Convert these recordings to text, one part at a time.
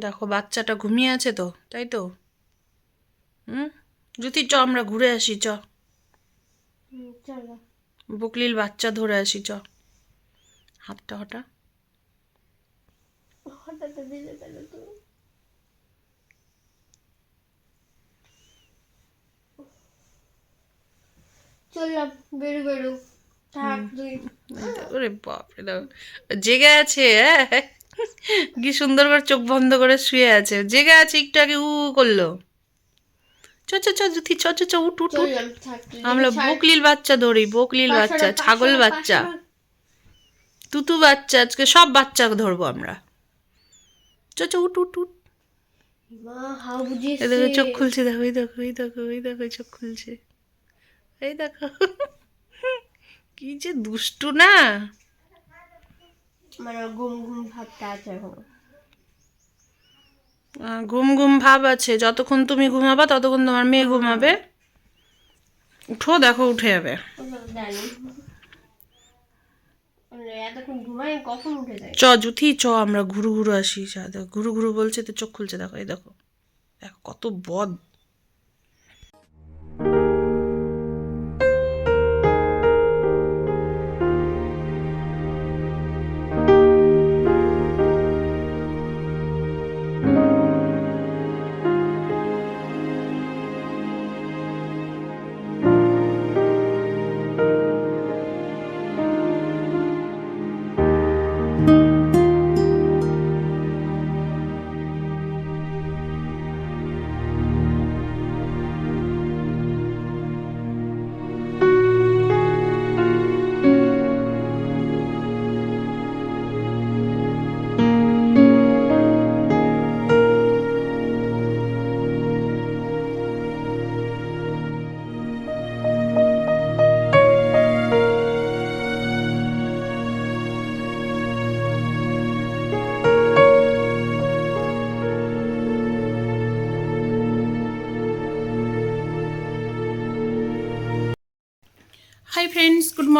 দেখো বাচ্চাটা ঘুমিয়ে আছে তো তাই তো? হুম? জ্যোতি চ আমরা ঘুরে আসি চ। বুকলিল বাচ্চা ধরে আসি চ। হাতটা হঠাৎ চললাম বেরো বেরো। থাক তুই ওরে বাপরে দাও জেগে আছে হ্যাঁ? কি সুন্দর করে চোখ বন্ধ করে শুয়ে আছে। জেগে আছে একটু আগে উ করল। চ চ চ জুথি চ চ চ উঠ উঠ আমরা বকলিল বাচ্চা ধরি বকলিল বাচ্চা ছাগল বাচ্চা। তুতু বাচ্চা আজকে সব বাচ্চা ধরবো আমরা। চ চ উঠ উঠ উঠ। দেখো চোখ খুলছে দেখো এই দেখো এই দেখো এই দেখো চোখ খুলছে। এই দেখো। কি যে দুষ্টু না। মানে ঘুম ঘুম ভাবটা আছে এখনও। ঘুম ঘুম ভাব আছে। যতক্ষণ তুমি ঘুমাবা ততক্ষণ তোমার মেয়ে ঘুমাবে। উঠো দেখো উঠে যাবে। মানে চ জুথি চ আমরা ঘুরু ঘুরু আসি যা দেখো ঘুরু ঘুরু বলছে তো চোখ খুলছে দেখো এই দেখো। দেখো কত বদ।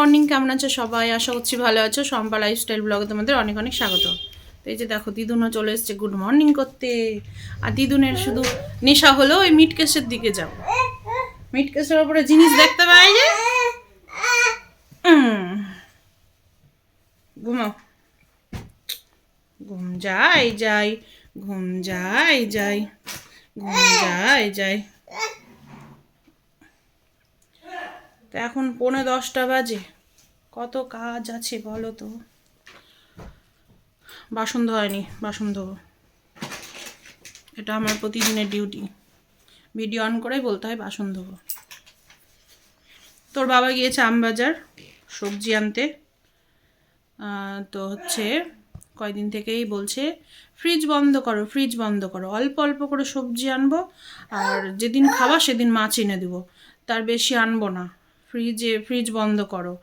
মর্নিং, কেমন আছো সবাই? আশা করছি ভালো আছো। সম্পা লাইফস্টাইল ব্লগে তোমাদের অনেক অনেক স্বাগত। তো এই যে দেখো দিদুনও চলে এসছে গুড মর্নিং করতে। আর দিদুনের শুধু নেশা হলো ওই মিট কেসের দিকে যাও মিট কেসের ওপরে জিনিস দেখতে পাই যে? ঘুমাও। ঘুম যাই যাই ঘুম যাই যাই ঘুম যাই যাই তো এখন পৌনে দশটা বাজে। কত কাজ আছে বলো তো? বাসন ধোয়নি বাসন ধোবো। এটা আমার প্রতিদিনের ডিউটি ভিডিও অন করেই বলতে হয় বাসন ধোবো। তোর বাবা গিয়েছে আমবাজার সবজি আনতে। তো হচ্ছে কয়দিন থেকেই বলছে ফ্রিজ বন্ধ করো ফ্রিজ বন্ধ করো। অল্প অল্প করে সবজি আনব, আর যেদিন খাওয়া সেদিন মাছ এনে দেবো। তার বেশি আনব না। ফ্রিজে ফ্রিজ বন্ধ করো।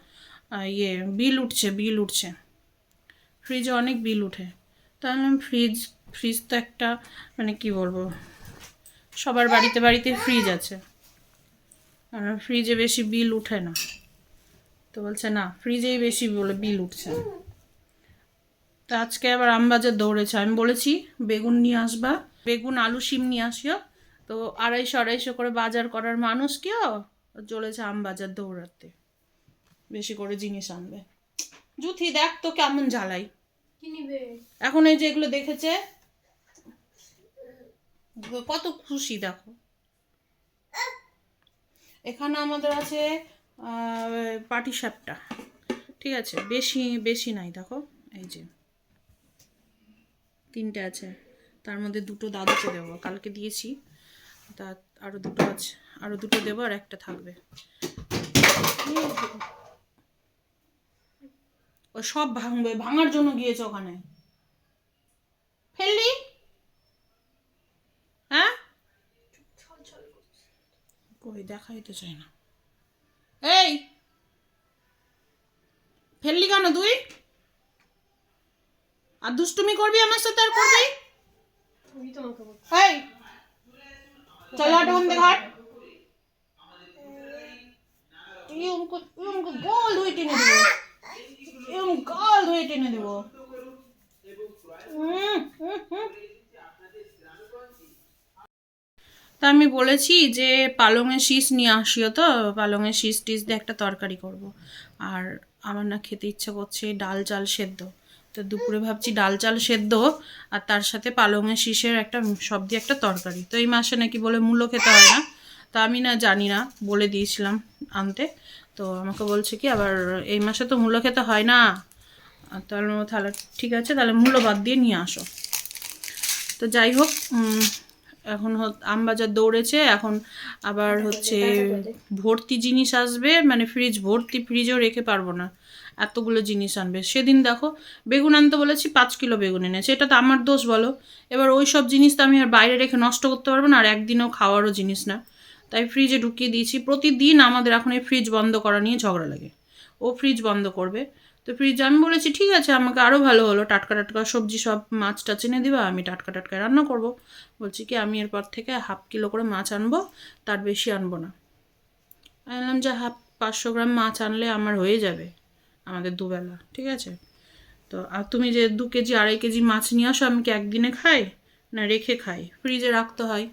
ইয়ে বিল উঠছে বিল উঠছে। ফ্রিজে অনেক বিল উঠে। তাহলে ফ্রিজ ফ্রিজ তো একটা মানে কি বলব, সবার বাড়িতে বাড়িতে ফ্রিজ আছে। ফ্রিজে বেশি বিল উঠে না। তো বলছে, না ফ্রিজেই বেশি বলে বিল উঠছে তো আজকে আবার আমবাজার দৌড়েছে। আমি বলেছি, বেগুন নিয়ে আসবা। বেগুন, আলু, শিম নিয়ে আসিও। তো আড়াইশো আড়াইশো করে বাজার করার মানুষ কেউ চলেছে আমবাজার দৌড়াতে। বেশি করে জিনিস আনবে। জুথি দেখ তো কেমন জ্বালাই। এখন এই যে এগুলো দেখেছে? কত খুশি দেখো। এখানে আমাদের আছে পাটি সাপটা। ঠিক আছে? বেশি বেশি নাই দেখো। এই যে। তিনটে আছে। তার মধ্যে দুটো দাদুকে দেবো। কালকে দিয়েছি। তা আরও দুটো আছে। আরও দুটো দেবো আর একটা থাকবে। ও সব ভাঙবে ভাঙার জন্য গিয়েছে ওখানে। ফেললি? হ্যাঁ? কই দেখাই তো চাই না। এই! ফেললি কেন তুই? আর দুষ্টুমি করবি আমার সাথে আর করবি? এই! চলো হাট ওখান থেকে হাট এরকম করে- এরকম করে গোল ধুয়ে টেনে দেবো এরকম গাল ধুয়ে টেনে দেবো হুম, হুম, হুম। তা আমি বলেছি যে পালংয়ের শীষ নিয়ে আসিও তো, পালংয়ের শীষ টিস দিয়ে একটা তরকারি করব। আর আমার না খেতে ইচ্ছা করছে ডাল চাল সেদ্ধ। তো দুপুরে ভাবছি ডাল চাল সেদ্ধ আর তার সাথে পালংয়ের শীষের একটা সব দিয়ে একটা তরকারি। তো এই মাসে নাকি বলে মূল্য খেতে হয় না। তা আমি না জানি না, বলে দিয়েছিলাম আনতে। তো আমাকে বলছে কি, আবার এই মাসে তো মূল্য খেতে হয় না। তাহলে তাহলে ঠিক আছে, তাহলে মূল্য বাদ দিয়ে নিয়ে আসো। তো যাই হোক এখন হ- আমবাজার দৌড়েছে এখন আবার হচ্ছে ভর্তি জিনিস আসবে মানে ফ্রিজ ভর্তি ফ্রিজেও রেখে পারব না। এতগুলো জিনিস আনবে। সেদিন দেখো বেগুন আনতে বলেছি পাঁচ কিলো বেগুন এনেছে। এটা তো আমার দোষ বলো। এবার ওই সব জিনিস তো আমি আর বাইরে রেখে নষ্ট করতে পারব না আর একদিনও খাওয়ারও জিনিস না। তাই ফ্রিজে ঢুকিয়ে দিয়েছি। প্রতিদিন আমাদের এখন এই ফ্রিজ বন্ধ করা নিয়ে ঝগড়া লাগে। ও ফ্রিজ বন্ধ করবে। তো ফ্রিজ আমি বলেছি, ঠিক আছে, আমাকে আরও ভালো হলো। টাটকা টাটকা সবজি, সব মাছ টাছ এনে দিবা, আমি টাটকা টাটকা রান্না করব। বলছি কি, আমি এরপর থেকে হাফ কিলো করে মাছ আনব, তার বেশি আনব না। আমি বললাম, যে, হাফ পাঁচশো গ্রাম মাছ আনলে আমার হয়ে যাবে, আমাদের দুবেলা, ঠিক আছে? তো, আর তুমি যে দু কেজি, আড়াই কেজি মাছ নিয়ে আসো, আমি কি একদিনে খাই? না, রেখে খাই? ফ্রিজে রাখতে হয়।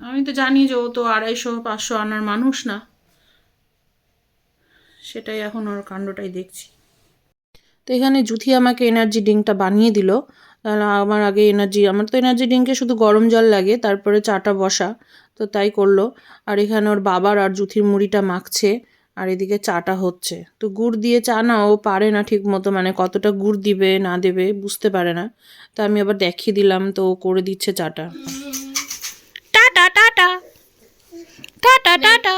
আমি তো জানি যে ও তো আড়াইশো, পাঁচশো আনার মানুষ না। সেটাই এখন ওর কাণ্ডটাই দেখছি। তো এখানে জুথি আমাকে এনার্জি ড্রিঙ্কটা বানিয়ে দিল তাহলে আমার আগে এনার্জি আমার তো এনার্জি ড্রিঙ্কে শুধু গরম জল লাগে তারপরে চাটা বসা তো তাই করল আর এখানে ওর বাবার আর জুথির মুড়িটা মাখছে আর এদিকে চাটা হচ্ছে তো গুড় দিয়ে চা না ও পারে না ঠিক মতো মানে কতটা গুড় দিবে না দেবে বুঝতে পারে না তো আমি আবার দেখিয়ে দিলাম তো ও করে দিচ্ছে চাটা tata tata tata tata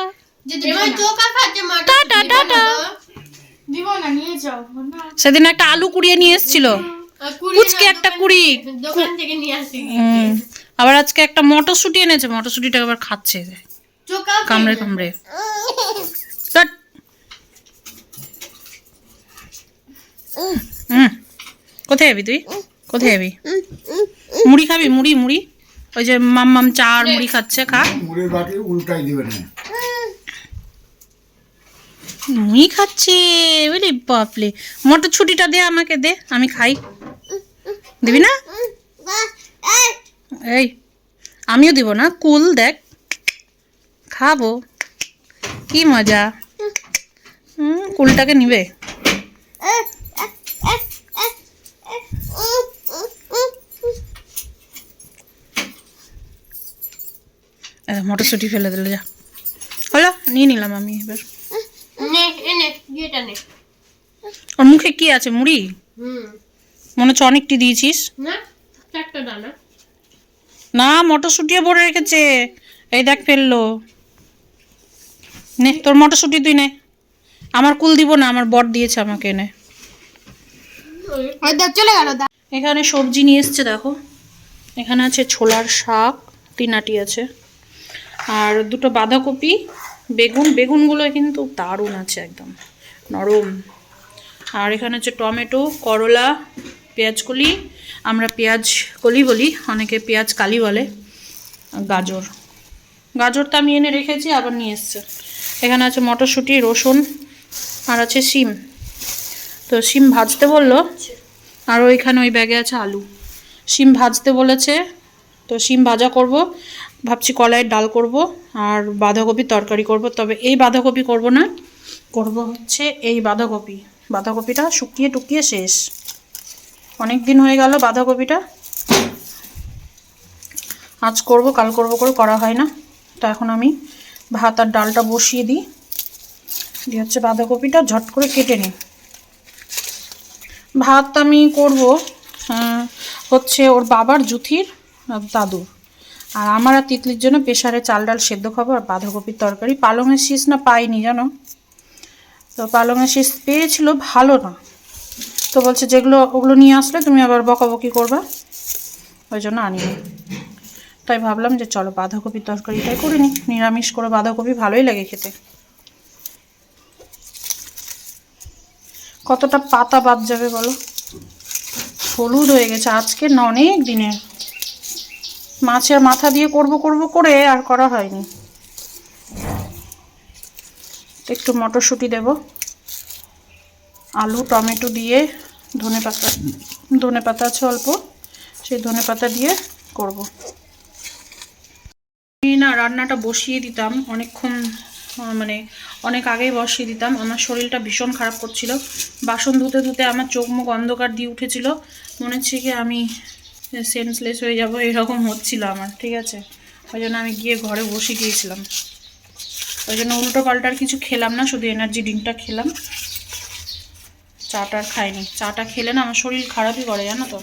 tata tata সেদিন একটা আলু কুড়িয়ে নিয়ে এসেছিল। পুচকে একটা কুড়ি। দোকান থেকে নিয়ে আসি। হুম। আবার আজকে একটা মটরশুঁটি এনেছে মটরশুঁটিটা আবার খাচ্ছে। কামড়ে কামড়ে। কোথায় যাবি তুই? কোথায় যাবি? মুড়ি খাবি? মুড়ি মুড়ি? ওই যে মাম মাম চা আর মুড়ি খাচ্ছে খা। মুড়ির বাটি উল্টাই দিবে না। মুড়ি খাচ্ছে বুঝলি বাপলে মটরশুঁটিটা দে আমাকে দে, আমি খাই। দিবি না? এই, আমিও দিব না, কুল দেখ। খাব। কি মজা। হুম, কুলটাকে নিবে। মটরশুঁটি ফেলে দিলে, যা। হলো, নিয়ে নিলাম আমি এবার। নে। ওর মুখে কি আছে মুড়ি? হুম। মনে হচ্ছে অনেকটি দিয়েছিস। না চারটা দানা। না মটরশুঁটিও ভরে রেখেছে। এই দেখ ফেলল। নে তোর মটরশুঁটি তুই নে। আমার কুল দিব না আমার বর দিয়েছে আমাকে এনে চলে গেল এখানে সবজি নিয়ে এসছে দেখো। এখানে আছে ছোলার শাক তিনাটি আছে। আর দুটো বাঁধাকপি বেগুন। বেগুনগুলো কিন্তু দারুণ আছে একদম। নরম। আর এখানে হচ্ছে টমেটো, করলা পেঁয়াজ কলি আমরা পেঁয়াজ কলি বলি, অনেকে পেঁয়াজ কালি বলে গাজর। গাজরটা আমি এনে রেখেছি, আবার নিয়ে এসছে। এখানে আছে মটরশুঁটি, রসুন, আর আছে শিম। তো শিম ভাজতে বলল, আর ওইখানে ওই ব্যাগে আছে আলু। শিম ভাজতে বলেছে, তো শিম ভাজা করব। ভাবছি কলাইয়ের ডাল করব, আর বাঁধাকপির তরকারি করব। তবে এই বাঁধাকপি করব না করব হচ্ছে এই বাঁধাকপি। বাঁধাকপিটা শুকিয়ে টুকিয়ে শেষ। অনেক দিন হয়ে গেল বাঁধাকপিটা। আজ করব, কাল করব করে করা হয় না। তো এখন আমি ভাত আর ডালটা বসিয়ে দিই। দিয়ে হচ্ছে বাঁধাকপিটা ঝট করে কেটে নিই। ভাত আমি করব হচ্ছে ওর বাবার জুথির দাদুর। আর আমার আর তিতলির জন্য প্রেশারে চাল ডাল সেদ্ধ খাব আর বাঁধাকপির তরকারি। পালংয়ের শীষ না পাইনি, জানো? তো পালংয়ের শীষ পেয়েছিল ভালো না। তো বলছে যেগুলো, ওগুলো নিয়ে আসলে তুমি আবার বকাবকি করবা। ওই জন্য আনিনি। তাই ভাবলাম যে চলো বাঁধাকপির তরকারিটাই করে নিই। নিরামিষ করে বাঁধাকপি ভালোই লাগে খেতে। কতটা পাতা বাদ যাবে বলো? হলুদ হয়ে গেছে আজকে অনেক দিনের। মাছের মাথা দিয়ে করব করব করে আর করা হয়নি। একটু মটরশুঁটি দেব। আলু, টমেটো দিয়ে ধনে পাতা ধনে পাতা আছে অল্প, সেই ধনে পাতা দিয়ে করব। না রান্নাটা বসিয়ে দিতাম, অনেকক্ষণ মানে অনেক আগেই বসিয়ে দিতাম। আমার শরীরটা ভীষণ খারাপ করছিল। বাসন ধুতে ধুতে আমার চোখ মুখ অন্ধকার দিয়ে উঠেছিল। মনে হচ্ছে কি আমি সেন্সলেস হয়ে যাব, এরকম হচ্ছিল আমার, ঠিক আছে? ওই জন্য আমি গিয়ে ঘরে বসে গিয়েছিলাম। ওই জন্য উল্টো পাল্টার কিছু খেলাম না, শুধু এনার্জি ড্রিঙ্কটা খেলাম। চাটা আর খাইনি। চাটা খেলে না আমার শরীর খারাপই করে, জানো তো?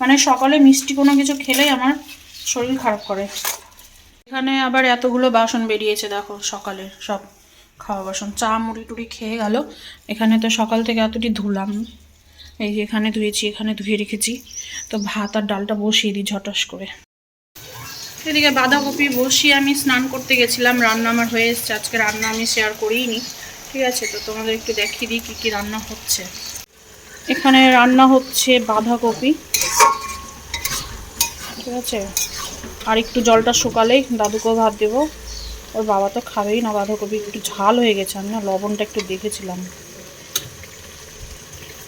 মানে সকালে মিষ্টি কোনো কিছু খেলেই আমার শরীর খারাপ করে। এখানে আবার এতগুলো বাসন বেরিয়েছে, দেখো, সকালে সব খাওয়া বাসন। চা মুড়ি টুড়ি খেয়ে গেল। এখানে তো সকাল থেকে এতটি ধুলাম। এই যে এখানে ধুয়েছি, এখানে ধুয়ে রেখেছি। তো ভাত আর ডালটা বসিয়ে দিই ঝটাস করে। এদিকে বাঁধাকপি বসিয়ে আমি স্নান করতে গেছিলাম, রান্না আমার হয়ে এসছে, আজকে রান্না আমি শেয়ার করিনি। ঠিক আছে, তো তোমাদের একটু দেখিয়ে দিই কী কী রান্না হচ্ছে। এখানে রান্না হচ্ছে বাঁধাকপি। ঠিক আছে? আর একটু জলটা শুকালেই দাদুকেও ভাত দেবো। ওর বাবা তো খাবেই না বাঁধাকপি, একটু ঝাল হয়ে গেছে, আমি না লবণটা একটু দেখেছিলাম।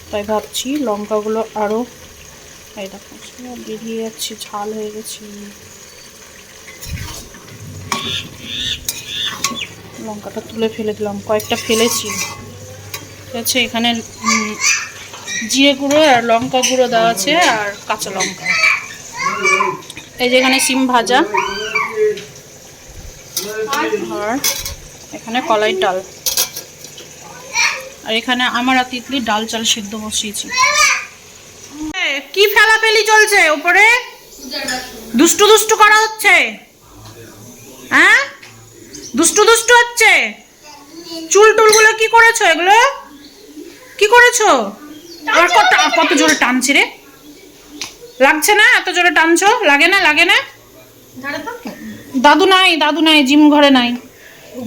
তাই ভাবছি লঙ্কাগুলো আরও সব বেরিয়ে যাচ্ছে, ঝাল হয়ে গেছে। লঙ্কাটা তুলে ফেলে দিলাম, কয়েকটা ফেলেছি। ঠিক আছে, এখানে জিরে গুঁড়ো আর লঙ্কা গুঁড়ো দেওয়া আছে আর কাঁচা লঙ্কা। এই যে এখানে সিম ভাজা। আর এখানে কলাই ডাল। আর এখানে আমার আর তিতলি ডাল চাল সিদ্ধ বসিয়েছি। কি ফেলাফেলি চলছে উপরে দুষ্টু দুষ্টু করা হচ্ছে। হ্যাঁ? দুষ্টু দুষ্টু হচ্ছে? চুল টুলগুলো কি করেছ এগুলো? কি করেছ? আবার কত কত জোরে টানছে রে। লাগছে না? এত জোরে টানছো? লাগে না? লাগে না? দাদু নাই দাদু নাই, জিম ঘরে নাই।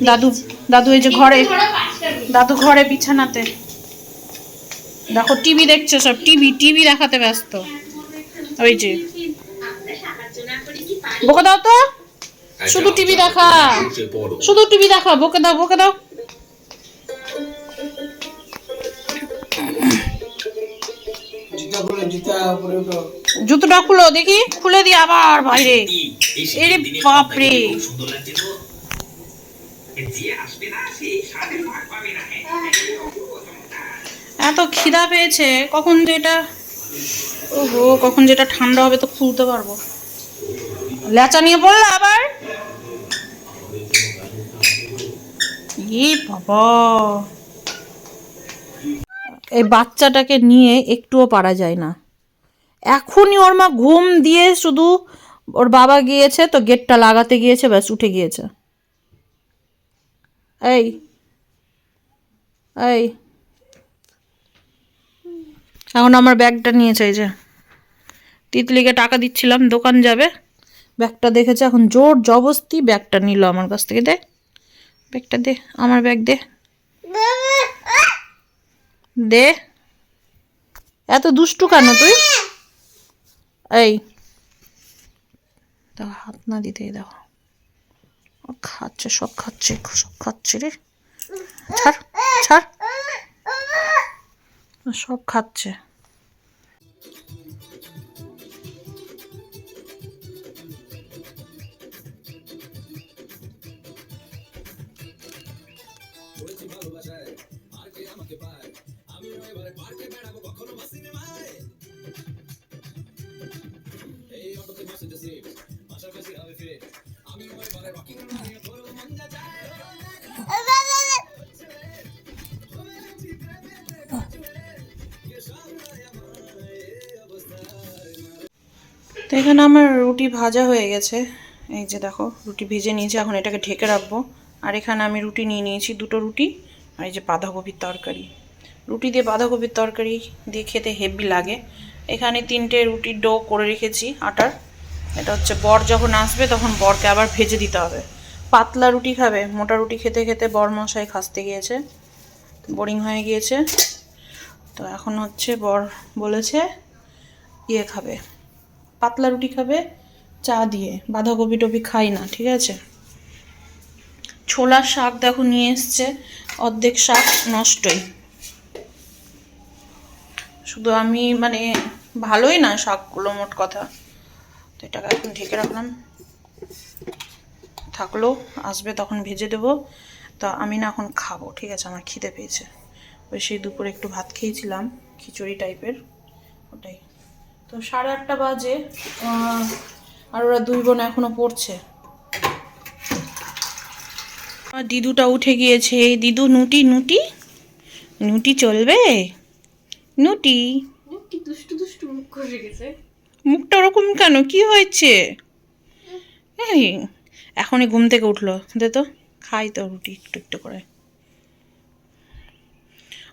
দাদু দাদু এই যে ঘরে। দাদু ঘরে বিছানাতে। দেখো, টিভি দেখছে সব। টিভি টিভি দেখাতে ব্যস্ত। ওই যে। বকে দাও তো। শুধু টিভি দেখা। শুধু টিভি দেখা বকে দাও বকে দাও জুতোটা খুলো দেখি খুলে দিয়ে আবার বাইরে এরে বাপরে এত খিদা পেয়েছে কখন যে এটা ওহো কখন যেটা ঠান্ডা হবে তো খুলতে পারব লেচা নিয়ে পড়লে আবার? এই বাচ্চাটাকে নিয়ে একটুও পারা যায় না। এখনই ওর মা ঘুম দিয়ে শুধু ওর বাবা গিয়েছে তো গেটটা লাগাতে গিয়েছে, ব্যাস উঠে গিয়েছে। এই এই। এখন আমার ব্যাগটা নিয়েছে, এই যে। তিতলিকে টাকা দিচ্ছিলাম, দোকান যাবে। ব্যাগটা দেখেছে, এখন জোর জবস্তি ব্যাগটা নিল আমার কাছ থেকে, দে। ব্যাগটা দে, আমার ব্যাগ দে। দে। এত দুষ্টু কেন তুই? এই। দেখো হাত না দিতে দেখো খাচ্ছে, সব খাচ্ছে সব খাচ্ছে রে। ছাড় ছাড়। সব খাচ্ছে। তো এখানে আমার রুটি ভাজা হয়ে গেছে। এই যে দেখো, রুটি ভেজে নিয়েছি, এখন এটাকে ঢেকে রাখব। আর এখানে আমি রুটি নিয়ে নিয়েছি, দুটো রুটি আর এই যে বাঁধাকপির তরকারি। রুটি দিয়ে বাঁধাকপির তরকারি দিয়ে খেতে হেভি লাগে। এখানে তিনটে রুটির ডো করে রেখেছি, আটার। এটা হচ্ছে বর যখন আসবে, তখন বরকে আবার ভেজে দিতে হবে। পাতলা রুটি খাবে। মোটা রুটি খেতে খেতে বর মশাই খাসতে গিয়েছে। বোরিং হয়ে গিয়েছে। তো এখন হচ্ছে বর বলেছে ইয়ে খাবে। পাতলা রুটি খাবে, চা দিয়ে। বাঁধাকপি টপি খাই না, ঠিক আছে? ছোলার শাক দেখো নিয়ে এসছে। অর্ধেক শাক নষ্টই। শুধু আমি মানে ভালোই না শাকগুলো, মোট কথা। তো এটাকে এখন ঢেকে রাখলাম। থাকল, আসবে তখন ভেজে দেবো। তা আমি না এখন খাব, ঠিক আছে? আমার খিদে পেয়েছে। ওই সেই দুপুরে একটু ভাত খেয়েছিলাম, খিচুড়ি টাইপের, ওটাই। তো সাড়ে আটটা বাজে আর ওরা দুই বোন এখনও পড়ছে। আর দিদুটা উঠে গিয়েছে। দিদু, নুটি নুটি? নুটি চলবে? নুটি? কি দুষ্টু দুষ্টু মুখ করে গেছে। মুখটা ওরকম কেন? কি হয়েছে? এখনই ঘুম থেকে উঠল। দে তো, খাই তো রুটি একটু একটু করে।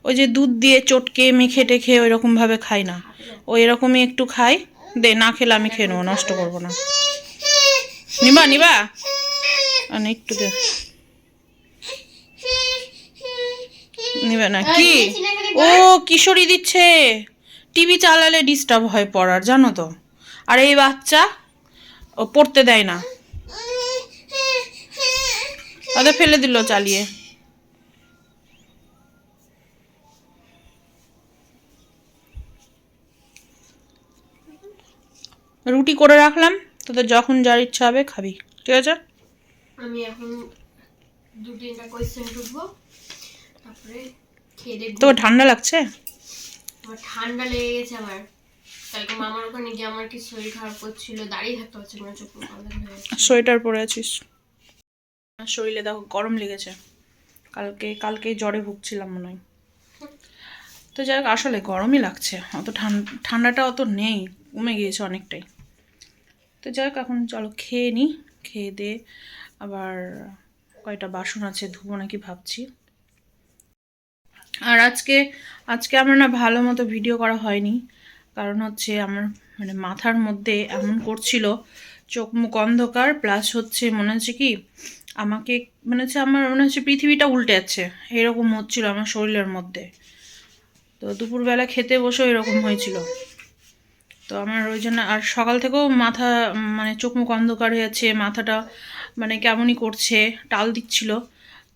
ওই যে দুধ দিয়ে চটকে মেখে টেখে ওই রকম ভাবে খাই না। ও এরকমই একটু খাই দে, না খেলে আমি খেয়ে নেব, নষ্ট করব না। নিবা নিবা। মানে একটু দে। নিবে না। কি? ও, কিশোরী দিচ্ছে। টিভি চালালে ডিস্টার্ব হয় পড়ার জানো তো? আর এই বাচ্চা ও পড়তে দেয় না। তাদের ফেলে দিল চালিয়ে। রুটি করে রাখলাম তোদের যখন যার ইচ্ছা হবে খাবি ঠিক আছে? আমি এখন দু তিনটা কোয়েশ্চেন ঢুকবো তারপরে খেয়ে দেখব। তোর ঠান্ডা লাগছে? আমার ঠান্ডা লেগে গেছে আমার। কালকে মামার ওখানে গিয়ে আমার কি শরীর খারাপ করছিল, দাঁড়িয়ে থাকতে পারছি না, চোখ। সোয়েটার পরে আছিস। শরীরে দেখো গরম লেগেছে। কালকে কালকে জ্বরে ভুগছিলাম মনে হয়। তো যাই আসলে গরমই লাগছে। অত ঠান্ডা ঠান্ডাটা অত নেই, কমে গিয়েছে অনেকটাই। তো যাই এখন চলো খেয়ে নিই খেয়ে দে আবার কয়টা বাসন আছে ধুবো নাকি ভাবছি। আর আজকে আজকে আমার না ভালো মতো ভিডিও করা হয়নি। কারণ হচ্ছে আমার মানে মাথার মধ্যে এমন করছিল, চোখ মুখ অন্ধকার প্লাস হচ্ছে মনে হচ্ছে কি, আমাকে মানে হচ্ছে আমার, মনে হচ্ছে পৃথিবীটা উল্টে যাচ্ছে। এরকম হচ্ছিল আমার শরীরের মধ্যে। তো দুপুরবেলা খেতে বসেও এরকম হয়েছিল। তো আমার ওই জন্য, আর সকাল থেকেও মাথা মানে চোখ মুখ অন্ধকার হয়ে যাচ্ছে, মাথাটা মানে কেমনই করছে, টাল দিচ্ছিল।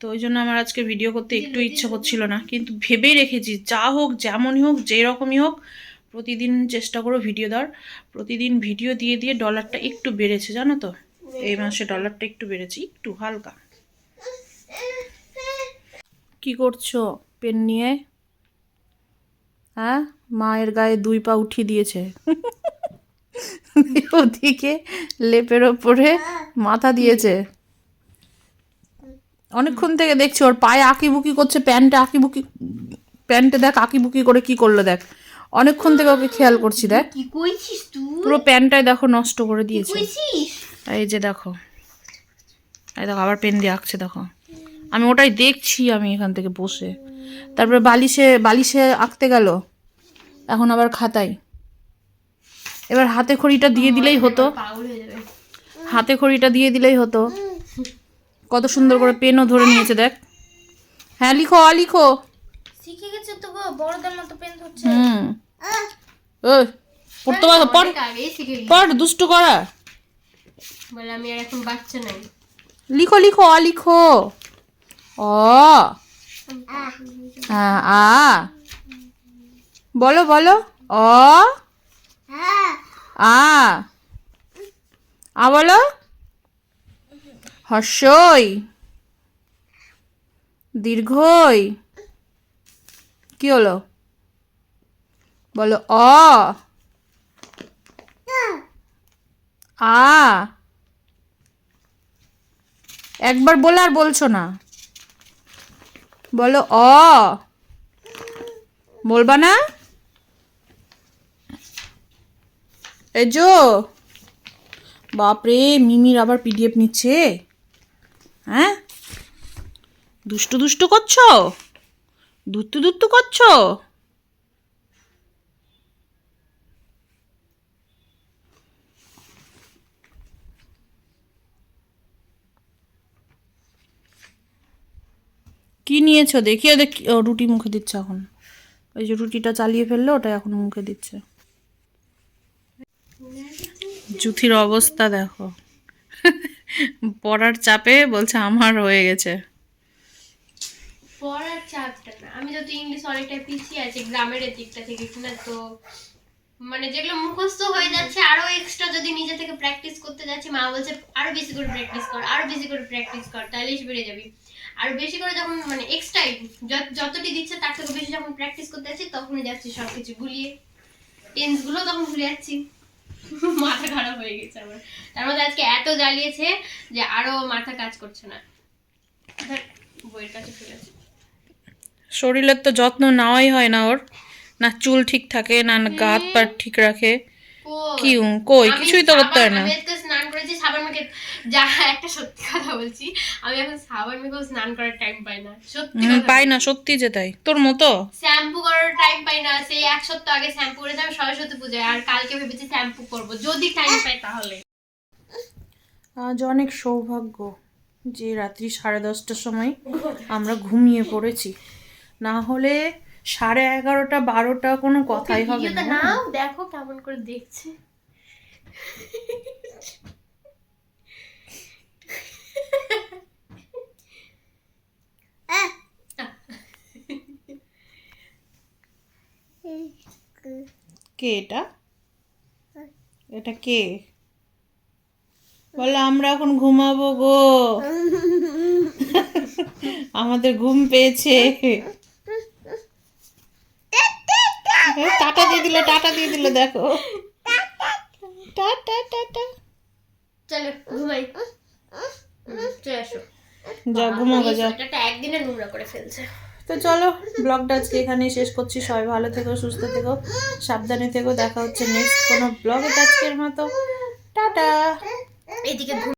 তো ওই জন্য আমার আজকে ভিডিও করতে একটু ইচ্ছে করছিল না। কিন্তু ভেবেই রেখেছি যা হোক যেমনই হোক যেই রকমই হোক প্রতিদিন চেষ্টা করো ভিডিও দেওয়ার। প্রতিদিন ভিডিও দিয়ে দিয়ে ডলারটা একটু বেড়েছে জানো তো? এই মাসে ডলারটা একটু বেড়েছে একটু হালকা। কি করছ পেন নিয়ে? হ্যাঁ? মায়ের গায়ে দুই পা উঠিয়ে দিয়েছে। ওদিকে লেপের ওপরে মাথা দিয়েছে। অনেকক্ষণ থেকে দেখছি ওর পায়ে আঁকিবুকি করছে প্যান্টে আঁকিবুকি প্যান্টে দেখ আঁকিবুকি করে কি করল দেখ। অনেকক্ষণ থেকে ওকে খেয়াল করছি দেখ। কি কইছিস তুই? পুরো প্যান্টটাই দেখো নষ্ট করে দিয়েছে। এই যে দেখো। এই দেখো আবার পেন দিয়ে আঁকছে দেখো। আমি ওটাই দেখছি আমি এখান থেকে বসে। তারপরে বালিশে বালিশে আঁকতে গেল এখন আবার খাতায়। এবার হাতে খড়িটা দিয়ে দিলেই হতো। হাতে খড়িটা দিয়ে দিলেই হতো। কত সুন্দর করে পেনও ধরে নিয়েছে দেখ। হ্যাঁ লিখো আ লিখো। শিখে গেছে তো গো বড়দের মতো পেন ধরছে। হুম। ও পড়তে পারো পড় পড় দুষ্টু করা। বলে আমি আর এখন বাচ্চা নাই। লিখো লিখো আ লিখো। অ। হ্যাঁ আ। বলো বলো। অ। আ। আ বলো। হর্ষই। দীর্ঘই। কি হলো? বলো, অ। আ। একবার বলে আর বলছো না। বলো, অ। বলবা না? যো বাপরে, মিমির আবার পিডিএফ নিচ্ছে। হ্যাঁ? দুষ্টু দুষ্টু করছ? দুত্তু দুত্তু করছ? কি নিয়েছো? দেখি রুটি মুখে দিচ্ছে এখন। ওই যে রুটিটা চালিয়ে ফেলল, ওটা এখন মুখে দিচ্ছে। জুথির অবস্থা দেখো। পড়ার চাপে বলছে আমার হয়ে গেছে। পড়ার চাপটা না। আমি যত ইংলিশ অনেকটা পিছিয়ে আছি, গ্রামের দিকটা থেকে কিনা তো মানে যেগুলো মুখস্থ হয়ে যাচ্ছে, আরও এক্সট্রা যদি নিজে থেকে প্র্যাকটিস করতে যাচ্ছি, মা বলছে, আরও বেশি করে প্র্যাকটিস কর, আরও বেশি করে প্র্যাকটিস কর, তাহলেই বেড়ে যাবি। আর বেশি করে যখন মানে এক্সট্রাই যতটি দিচ্ছে তার থেকে বেশি যখন প্র্যাকটিস করতে যাচ্ছি, তখনই যাচ্ছি সবকিছু ভুলিয়ে টেন্সগুলো তখন ভুলে যাচ্ছি। মাথা খারাপ হয়ে গেছে আমার। তার মধ্যে আজকে এত জ্বালিয়েছে যে আরও মাথা কাজ করছে না। বইয়ের কাছে ফেলেছে শরীরের তো যত্ন নেওয়াই হয় না ওর। না চুল ঠিক থাকে না গাত হাত পা ঠিক রাখে। কি কই? কিছুই তো করতে হয় না। স্নান করেছি সাবান মেখে যা একটা সত্যি কথা বলছি। আমি এখন সাবান মেখেও স্নান করার টাইম পাই না। সত্যি পাই না সত্যি যে তাই। তোর মতো? শ্যাম্পু করার টাইম পাই না। সেই এক সপ্তাহ আগে শ্যাম্পু করেছি আমি সরস্বতী পূজায়। আর কালকে ভেবেছি শ্যাম্পু করব। যদি টাইম পাই তাহলে। আজ অনেক সৌভাগ্য যে রাত্রি সাড়ে দশটার সময় আমরা ঘুমিয়ে পড়েছি। না হলে সাড়ে এগারোটা বারোটা কোনো কথাই হবে না। দেখো কেমন করে দেখছে। কে এটা? এটা কে? বলে আমরা এখন ঘুমাবো গো। আমাদের ঘুম পেয়েছে। টাটা দিয়ে দিলে টাটা দিয়ে দিলে দেখো। টাটা টাটা চলো ঘুমাই। চলে আসো। যা ঘুমাবো যা এটা একদিনে নোংরা করে ফেলছে। তো চলো ব্লগটা আজকে এখানেই শেষ করছি। সবাই ভালো থেকো, সুস্থ থেকো, সাবধানে থেকো। দেখা হচ্ছে নেক্সট কোনো ব্লগে আজকের মতো। টাটা! এদিকে